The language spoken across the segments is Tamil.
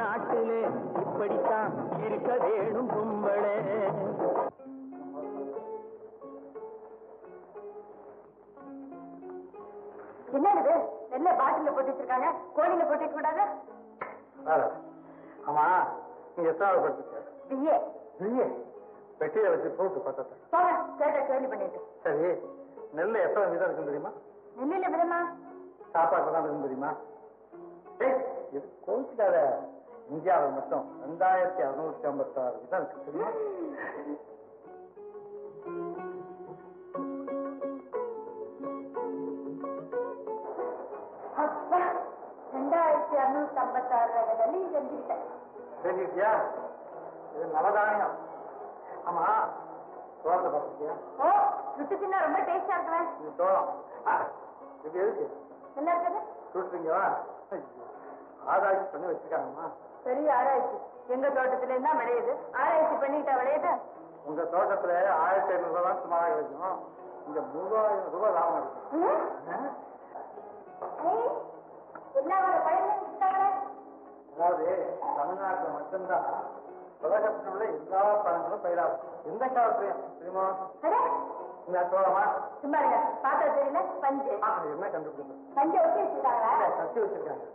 நாட்டிலே இப்படித்தான் இருக்க வேணும் கும்பளே என்னது? நெல்ல பாட்டில போட்டு வச்சிருக்காங்க? கோழில போட்டு வைக்க கூடாது? ஆமா நீங்க எத்தனாவது படிச்சிருக்க? பிஏ. இல்லையே பெட்டியை வச்சு போட்டு போங்க கேட்ட கேள்வி பண்ணிட்டு. சரி நெல்ல எத்தனை விதம் இருக்குன்னு தெரியுமா? நெல்லில விதமா சாப்பாடு தான் இருக்கும் தெரியுமா கோவிச்சுக்காத. இந்தியாவில் மட்டும் ரெண்டாயிரத்தி அறுநூத்தி ஐம்பத்தாறு. விதம் இருக்கு தெரியுமா? ரெண்டாயிரத்தி அறுநூத்தி செஞ்சுக்கிட்டேன் தெரிஞ்சுக்கிட்டியா இது நவதானியம். ஆமா சோளத்தை பார்த்துக்கியா ஓ சுட்டு தின்னா ரொம்ப டேஸ்டா இருக்குவேன் இது சோளம் ஆ, இது எதுக்கு? நல்லா இருக்குது? சுட்டுறீங்களா ஆராய்ச்சி பண்ணி வச்சிருக்காங்கம்மா. பெரிய ஆராய்ச்சி. எங்க தோட்டத்துல இருந்தா விளையுது? ஆராய்ச்சி பண்ணிட்டா விளையுது? உங்க தோட்டத்துல ஆயிரத்தி ஐநூறு ரூபாய் சுமாராக கிடைக்கும் இங்க மூவாயிரம் ரூபாய் லாபம் அதாவது தமிழ்நாட்டுல மட்டும்தான் உலகத்தில் உள்ள எல்லா பழங்களும் பயிராகும். எந்த காலத்துலயும் தெரியுமா? இந்த என்ன கண்டுபிடிச்சு பஞ்சை ஒட்டி வச்சிருக்காங்களா? கட்டி வச்சிருக்காங்க.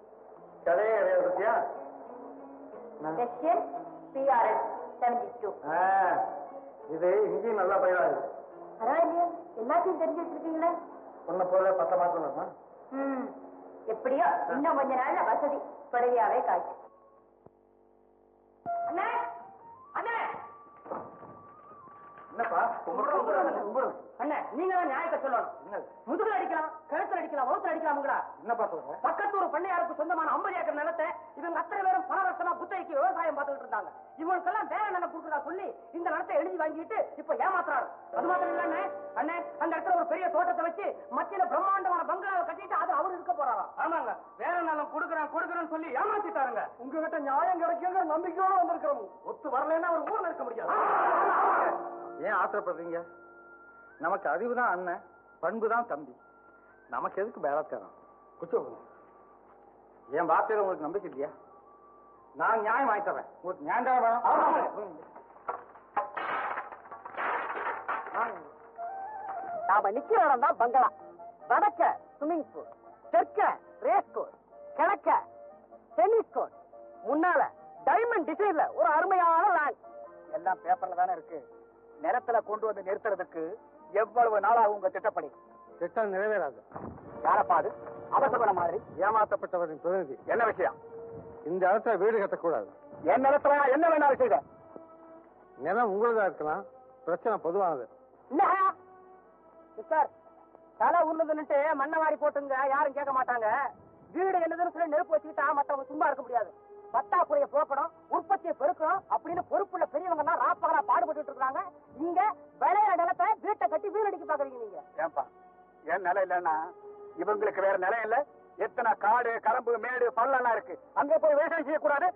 கதையே கிடையாது பத்தியா? என்ன? ரஷ்யன் பிஆர்எஸ் செவன்டி டூ ஆ, இது இங்கேயும் நல்லா பயிராகுது பரவாயில்லையே எல்லாத்தையும் தெரிஞ்சு வச்சிருக்கீங்களே? உன்னை போல பத்த மாசம் ம் எப்படியோ இன்னும் கொஞ்ச நாள்ல வசதி புடவையாவே காய்க்கும். அண்ணே! என்னப்பா? கும்பிடு அண்ணே நீங்க தான் நியாயத்தை சொல்லணும். முதுகுல அடிக்கலாம் கழுத்துல அடிக்கலாம் வவுத்துல அடிக்கலாமுங்களா என்னப்பா சொல்ற? பக்கத்தூர் பண்ணையாருக்கு சொந்தமான ஐம்பது ஏக்கர் நிலத்தை இவங்க அத்தனை பேரும் பல வருஷமா குத்தகைக்கு விவசாயம் பார்த்துக்கிட்டு இருந்தாங்க. இவங்களுக்கெல்லாம் வேற நிலம் கொடுக்குறா சொல்லி இந்த நிலத்தை எழுதி வாங்கிட்டு இப்ப ஏமாத்துறாரு. அது மாத்திரம் இல்ல அண்ணே அண்ணே அந்த இடத்துல ஒரு பெரிய தோட்டத்தை வச்சு மத்தியில பிரம்மாண்டமான பங்களாவை கட்டிட்டு அது அவர் இருக்க போறாராம் ஆமாங்க. வேற நிலம் கொடுக்குறேன் கொடுக்குறேன்னு சொல்லி ஏமாத்திட்டாருங்க. உங்ககிட்ட நியாயம் கிடைக்குங்கிற நம்பிக்கையோட வந்திருக்கிறோம் ஒத்து வரலைன்னா ஒரு ஊர்ல இருக்க முடியாது. ஏன் ஆத்திரப்படுறீங்க? நமக்கு அறிவு தான் அண்ணன் பண்பு தான் தம்பி. நமக்கு எதுக்கு பேலத்தரம் குச்சோ என் வார்த்தையில உங்களுக்கு நம்பிக்கை இல்லையா? நான் நியாயம் வாங்கி தரேன் உங்களுக்கு நியாயம் தான் வேணும். நாம நிக்கிற இடம் தான் பங்களா. வடக்க ஸ்விம்மிங் பூல் தெற்க ரேஸ் கோர்ஸ் கிழக்க டென்னிஸ் கோர்ட் முன்னால டைமண்ட் டிசைன்ல ஒரு அருமையான லேண்ட் எல்லாம் பேப்பர்ல தானே இருக்கு. நிலத்துல கொண்டு வந்து நிறுத்துறதுக்கு எவ்வளவு நாளாகும் உங்க திட்டப்படி திட்டம் நிறைவேறாது. யாரப்பா அது அவசர மாதிரி. ஏமாற்றப்பட்டவரின் பிரதிநிதி. என்ன விஷயம்? இந்த இடத்துல வீடு கட்டக்கூடாது. என் நிலத்துல என்ன வேணாலும் செய்த? நிலம் உங்களுதா இருக்கலாம். பிரச்சனை பொதுவானது. சார் தலை உருளுதுன்னுட்டு மண்ணை வாரி போட்டுங்க யாரும் கேட்க மாட்டாங்க. வீடு என்னதுன்னு சொல்லி நெருப்பு வச்சுக்கிட்டா மத்தவங்க சும்மா இருக்க முடியாது. பத்தாக்குறைய போக்கணும் உற்பத்தியை பெருக்கணும் அப்படின்னு பொறுப்புள்ள பெரியவங்க எல்லாம் ராப்பகலா பாடுபட்டு இருக்காங்க. இங்க விளையிற நிலத்தை வீட்டை கட்டி வீடு அடிக்க பாக்குறீங்க நீங்க. ஏன்பா? என் நிலம் இல்லைன்னா இவங்களுக்கு வேற நிலம் இல்ல? எத்தனை காடு கரம்பு மேடு பள்ளம்லாம் இருக்கு. அங்க போய் விவசாயம் செய்யக்கூடாது.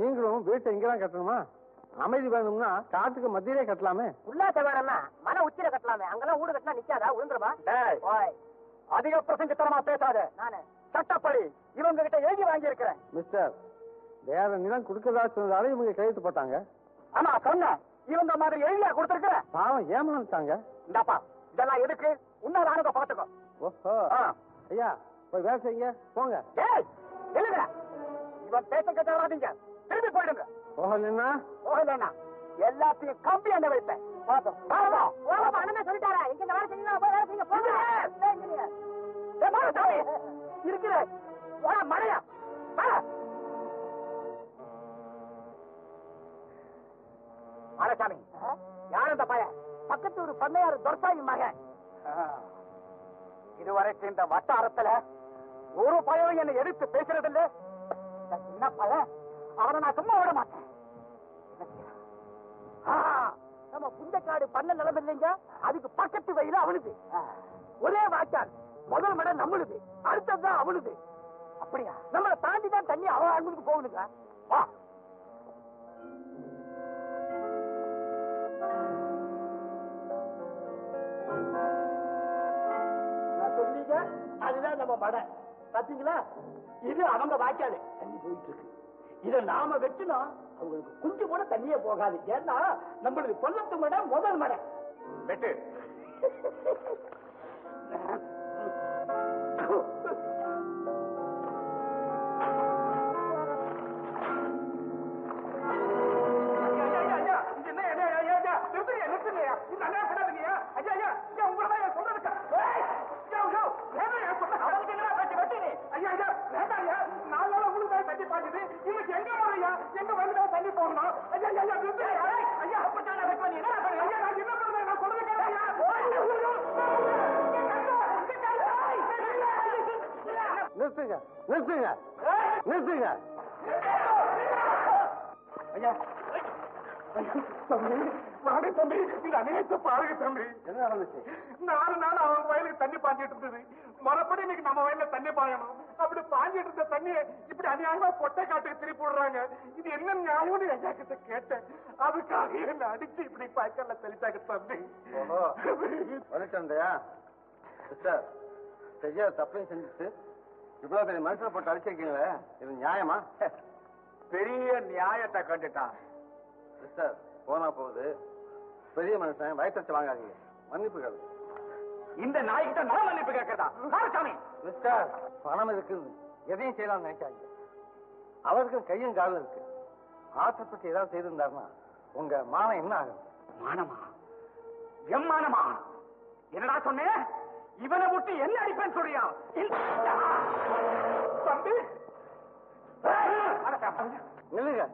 நீங்களும் வீட்டை இங்கதான் கட்டணுமா? அமைதி வேணும்னா காட்டுக்கு மத்தியிலே கட்டலாமே. உள்ளாத்த வேணும்னா மன உச்சியில கட்டலாமே. அங்கெல்லாம் வீடு கட்டினா நிக்காதா? விழுந்துருமா? டேய், ஓய். அதிக பிரசங்கத்தனமா பேசாத. நானு. சட்டப்படி இவங்க கிட்ட எழுதி வாங்கி இருக்கிறேன் மிஸ்டர் வேற நிலம் கொடுக்கறதா சொன்னதால இவங்க கையெழுத்து போட்டாங்க. ஆமா சொன்னேன். இவங்க மாதிரி எழுதியா கொடுத்திருக்கிற? பாவம் ஏமாந்துட்டாங்க. இந்தாப்பா இதெல்லாம் எதுக்கு? உன்னால் அனுப்ப பாத்துக்கோ ஓஹோ. ஆ. ஐயா போய் வேலை செய்யுங்க. போங்க. ஏய் எழுதுற இவன் பேச கேட்டாதீங்க திரும்பி போயிடுங்க. போகலன்னா போகலன்னா எல்லாத்தையும் கம்பி என்ன வைப்பேன். பாப்போம். பாப்போம். போங்கப்பா, அண்ணன் சொல்லிட்டாரா. எங்க வேலை செய்யணும் போய் வேலை செய்யுங்க. போங்க. இருக்கிற மழையா மாலசாமி யார் அந்த பையன்? பக்கத்து ஒரு பண்ணையார் துரசாமி மகன். இதுவரைக்கும் இந்த வட்டாரத்துல ஒரு பயம் என்னை எடுத்து பேசுறது இல்ல சின்ன பய அவனை நான் சும்மா விட மாட்டேன். நம்ம புந்தக்காடு பண்ண நிலம் இல்லைங்க? அதுக்கு பக்கத்து வயல அவனுது. ஒரே வாய்க்கால் முதல் மடம் நம்மளுது. அடுத்ததுதான் அவனுது. அப்படியா? நம்மளை தாண்டி தான் தண்ணி அவன் அவங்களுக்கு போகணுங்க. அதுதான் நம்ம மடை பாத்தீங்களா? இது அவங்க வாய்க்காலு. தண்ணி போயிட்டு இருக்கு இத நாம வெட்டினா அவங்களுக்கு கொஞ்சம் கூட தண்ணியே போகாது. ஏன்னா நம்மளுக்கு கொல்லத்து மடை முதல் மடை. வெட்டு. நிறுத்துங்க நிறுத்துங்க நிறுத்துங்க. ஐயா. தம்பி வாங்க தம்பி இந்த அநியாயத்தை பாருங்க தம்பி. என்ன நடந்துச்சு? நாலு நாள் அவன் வயலுக்கு தண்ணி பாஞ்சிட்டு இருந்தது. மறுபடியும் இன்னைக்கு நம்ம வயல்ல தண்ணி பாயணும். அப்படி பாஞ்சிட்டு இருந்த தண்ணியை இப்படி அநியாயமா பொட்டை காட்டுக்கு திருப்பி விடுறாங்க. இது என்ன நியாயம்னு ஐயா கிட்ட கேட்டேன். அதுக்காக என்ன அடிச்சு இப்படி பாய்க்கல்ல தெளித்தாங்க தம்பி. ஓஹோ. வந்துட்டேன்டா சிஸ்டர் செய்ய தப்பையும் செஞ்சுட்டு இவ்வளவு பெரிய மனுஷனை போட்டு அடிச்சிருக்கீங்களே இது நியாயமா? பெரிய நியாயத்தை கண்டுட்டான். சிஸ்டர் போனா போகுது. பெரிய மனுஷன் வயசு வாங்காதீங்க. மன்னிப்பு கேளு இந்த நாய்கிட்ட நான் மன்னிப்பு கேட்கறதா? சாமி மிஸ்டர் பணம் இருக்குன்னு எதையும் செய்யலாம் நினைக்காதீங்க. அவருக்கு கையும் காலும் இருக்கு. ஆசைப்பட்டு ஏதாவது செய்திருந்தாருன்னா உங்க மானம் என்ன ஆகும்? மானமா? எம்மானமா என்னடா சொன்னேன் இவனை விட்டு என்ன அடிப்பேன் சொல்றியா? தம்பி! நில்லுங்க.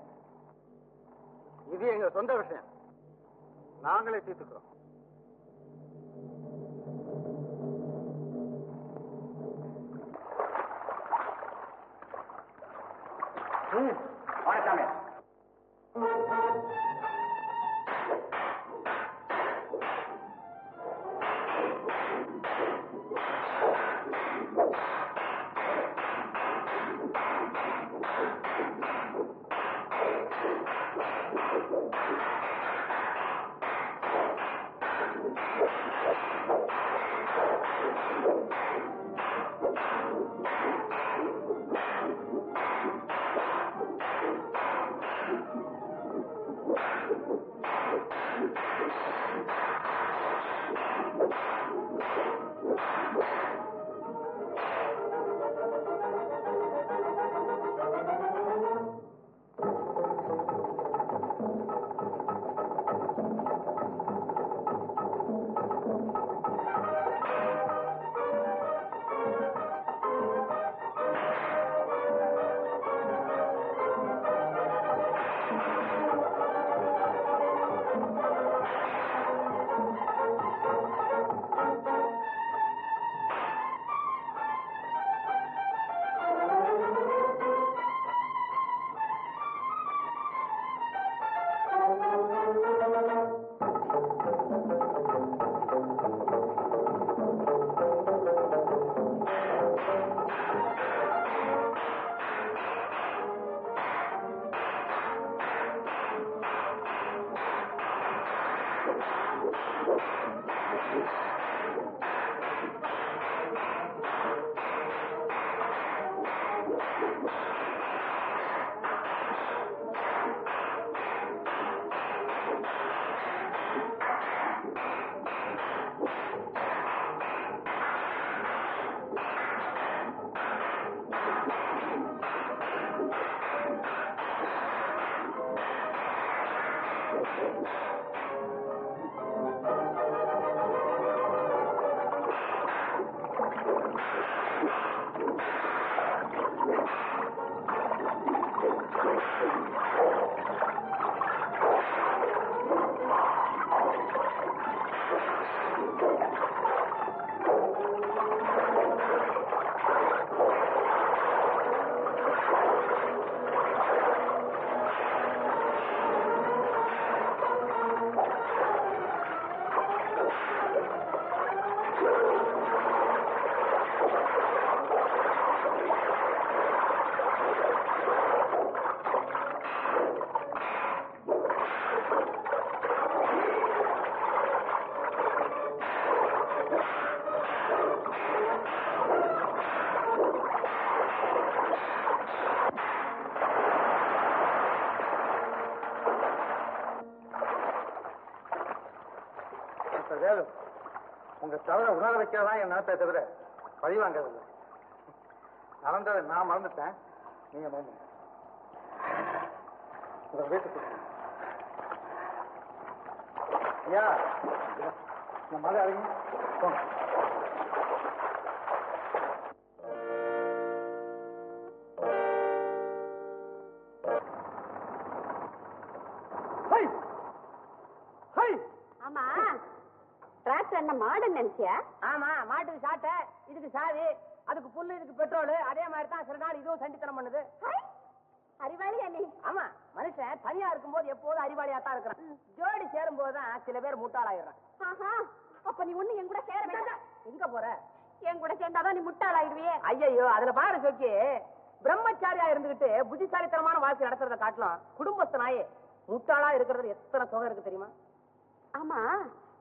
இது எங்க சொந்த விஷயம். நாங்களே தீர்த்துக்கிறோம். வணக்கமே you. உங்க உணர வைக்கிறதா என் நினைப்பே தவிர பழி வாங்கறதில்ல நடந்ததை நான் மறந்துட்டேன். நீங்க மறந்து உங்க வீட்டுக்கு ஐயா இந்த மழை அறிங்க போங்க. நினைச்சியா? ஆமா மாட்டுக்கு சாட்டை இதுக்கு சாவி அதுக்கு புல்லு இதுக்கு பெட்ரோல் அதே மாதிரி தான் சில நாள் இதுவும் சண்டித்தனம் பண்ணுது. அறிவாளியா நீ ஆமா மனுஷன் தனியா இருக்கும்போது எப்போதும் அறிவாளியா தான் இருக்கிறான் ஜோடி சேரும் போதுதான் சில பேர் முட்டாளாயிடுறான். அப்ப நீ ஒண்ணு என் கூட சேர வேண்டாம். எங்க போற? என் கூட சேர்ந்தாதான் நீ முட்டாளாயிடுவியே. ஐயையோ அதுல பாரு சொக்கி. பிரம்மச்சாரியா இருந்துகிட்டு புத்திசாலித்தனமான வாழ்க்கை நடத்துறத காட்டலாம் குடும்பஸ்தனாயே முட்டாளா இருக்கிறது எத்தனை சுகம் இருக்கு தெரியுமா? ஆமா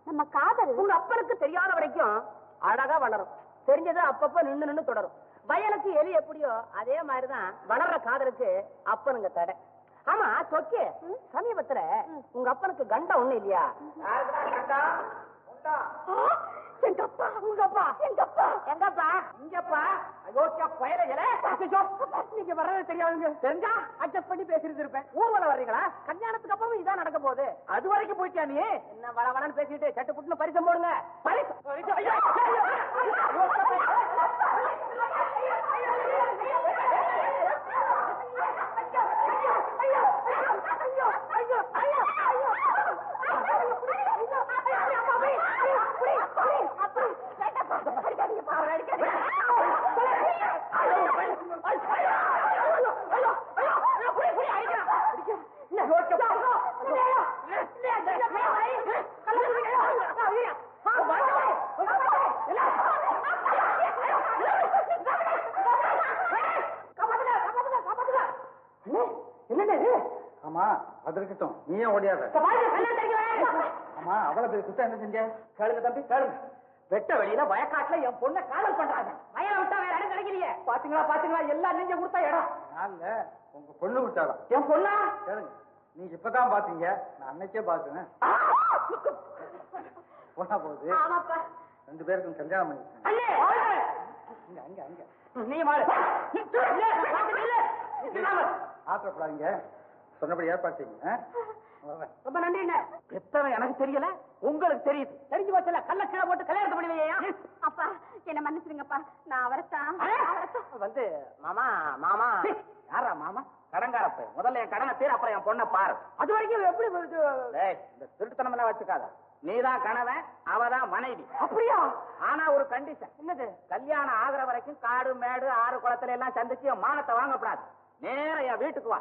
நம்ம காதல். உங்க அப்பனுக்கு தெரியாத வரைக்கும் அழகா வளரும். தெரிஞ்சது அப்பப்ப நின்னு நின்னு தொடரும். வயலுக்கு எலி எப்படியோ அதே மாதிரிதான் வளர்ற காதலுக்கு அப்பனுங்க தடை. ஆமா சொக்கி சமீபத்துல உங்க அப்பனுக்கு கண்டம் ஒண்ணு இல்லையா? எங்க அப்பா உங்க அப்பா எங்க அப்பா எங்கப்பா இங்கப்பா அயோக்கிய பயலைகள நீங்க வர்றது தெரியாதுங்க தெரிஞ்சா அட்ஜஸ்ட் பண்ணி பேசிட்டு இருப்பேன் ஊர்வலம் வர்றீங்களா கல்யாணத்துக்கு அப்புறம் இதான் நடக்க போகுது அது வரைக்கும் போயிட்டியா நீ என்ன வள வளன்னு பேசிட்டு சட்டு புட்டுன்னு பரிசம் போடுங்க பரிசு ஐயோ, ஐயோ, ஐயோ, என்னது ஆமா அது இருக்கட்டும் நீ ஏன் ஓடியாத ஆமா அவ்வளவு பெரிய குத்தம் என்ன செஞ்ச? கேளுங்க தம்பி கேளுங்க. வெட்ட வெளியில வயக்காட்டுல என் பொண்ணை காதல் பண்றாங்க. வயலை விட்டா வேற இடம் கிடைக்கலையே. பாத்தீங்களா பாத்தீங்களா? எல்லாம் நெஞ்ச கொடுத்தா இடம். நாள்ல உங்க பொண்ணு விட்டாலாம் என் பொண்ணா? கேளுங்க. நீங்க இப்பதான் பாத்தீங்க. நான் அன்னைக்கே பாத்துனேன் போனா போகுது. ரெண்டு பேருக்கும் கல்யாணம் அங்க அங்க அங்க. நீ ஆத்திரப்படாதீங்க. சொன்னபடி ஏற்பாடு செய்யுங்க. ரொம்ப நன்றி என்ன எத்தனை எனக்கு தெரியல? உங்களுக்கு தெரியுது. தெரிஞ்சு போச்சல கல்ல கீழே போட்டு கல்யாணத்தை பண்ணி வையா அப்பா என்ன மன்னிச்சிருங்கப்பா நான் அவரைத்தான் வந்து மாமா மாமா. யாரா மாமா? கடங்காரப்ப. முதல்ல என் கடனை தீர அப்புறம் என் பொண்ணை பாரு. அது வரைக்கும் எப்படி இந்த திருட்டுத்தனம் எல்லாம் வச்சுக்காத. நீதான் கணவன் அவதான் மனைவி. அப்படியா? ஆனா ஒரு கண்டிஷன் என்னது? கல்யாணம் ஆகுற வரைக்கும் காடு மேடு ஆறு குளத்துல எல்லாம் சந்திச்சு மானத்தை வாங்கக்கூடாது நேர என் வீட்டுக்கு வா.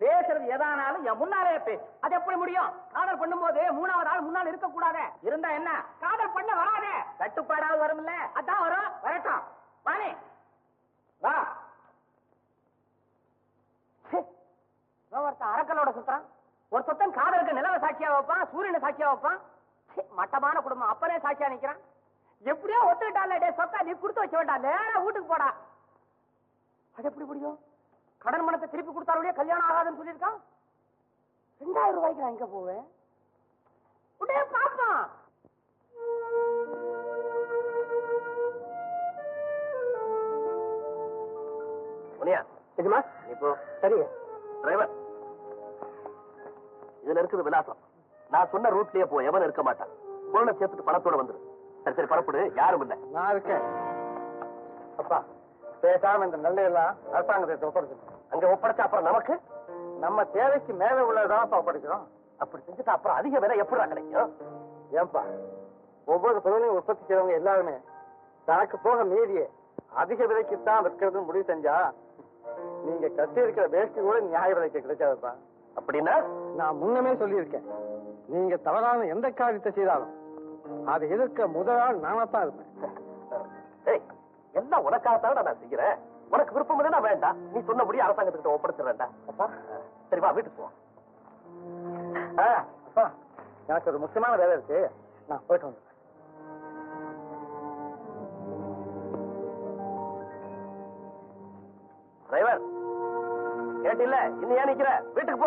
பேசுறது எதானாலும் என் முன்னாலே பேசு. அது எப்படி முடியும்? காதல் பண்ணும்போது மூணாவது ஆள் முன்னால் இருக்க கூடாதே இருந்தா என்ன? காதல் பண்ண வராதே. கட்டுப்பாடாவது வரும்ல? அதான் வரும். வரட்டும். வாணி. வா. ஒருத்தன் அரக்கலோட சுத்தான் ஒரு சுத்தன் காதலுக்கு நிலவ சாட்சியா வைப்பான் சூரியனை சாட்சியா வைப்பான். மட்டமான குடும்பம். அப்பனே சாட்சியா நிக்கிறான். எப்படியோ ஒத்துக்கிட்டாலே டே சொக்கா நீ கொடுத்து வச்ச வேண்டாம். நேரம் வீட்டுக்கு போடா. அது எப்படி முடியும்? கடன் பணத்தை திருப்பி கொடுத்தாலுடைய கல்யாணம் ஆகாதுன்னு சொல்லியிருக்கான்? ரெண்டாயிரம் ரூபாய்க்கு நான் எங்க போவேன்? உடனே டிரைவர் இதுல இருக்குது விலாசம். நான் சொன்ன ரூட்லயே போ. எவனும் இருக்க மாட்டான். பொருளை சேர்த்துட்டு பணத்தோட வந்துரு. சரி சரி பரப்புடு யாரும் இல்ல. நான் இருக்கேன். அப்பா. பேசாம இந்த நெல்லையெல்லாம் அரசாங்கத்தை ஒப்படைச்சிருக்கோம் அங்க ஒப்படைச்சா அப்புறம் நமக்கு? நம்ம தேவைக்கு மேல உள்ளதான் ஒப்படைக்கிறோம். அப்படி செஞ்சுட்டா அப்புறம் அதிக விலை எப்படா கிடைக்கும்? ஏன்பா ஒவ்வொரு பொருளையும் உற்பத்தி செய்றவங்க எல்லாருமே தனக்கு போக மீதியே அதிக விலைக்கு தான் விற்கிறது முடிவு செஞ்சா நீங்க கட்டி இருக்கிற வேஷ்டி கூட நியாய விலைக்கு கிடைக்காதுப்பா. அப்படின்னா? நான் முன்னமே சொல்லியிருக்கேன். நீங்க தவறான எந்த காரியத்தை செய்தாலும் அதை எதிர்க்க முதல் ஆள் நானாத்தான் இருப்பேன். ஏய் எல்லாம் உனக்காகத்தான் நான் செய்யறேன்? உனக்கு விருப்பம் இல்லைன்னா வேண்டாம். நீ சொன்னபடி அரசாங்கத்துக்கிட்ட ஒப்படைச்சிடறேன்டா. அப்பா சரி வா வீட்டுக்கு போ அப்பா எனக்கு ஒரு முக்கியமான வேலை இருக்கு. நான் போயிட்டு வந்துடுறேன். டிரைவர் கேட்டில்ல இன்னும் ஏன் நிக்கிற? வீட்டுக்கு போ.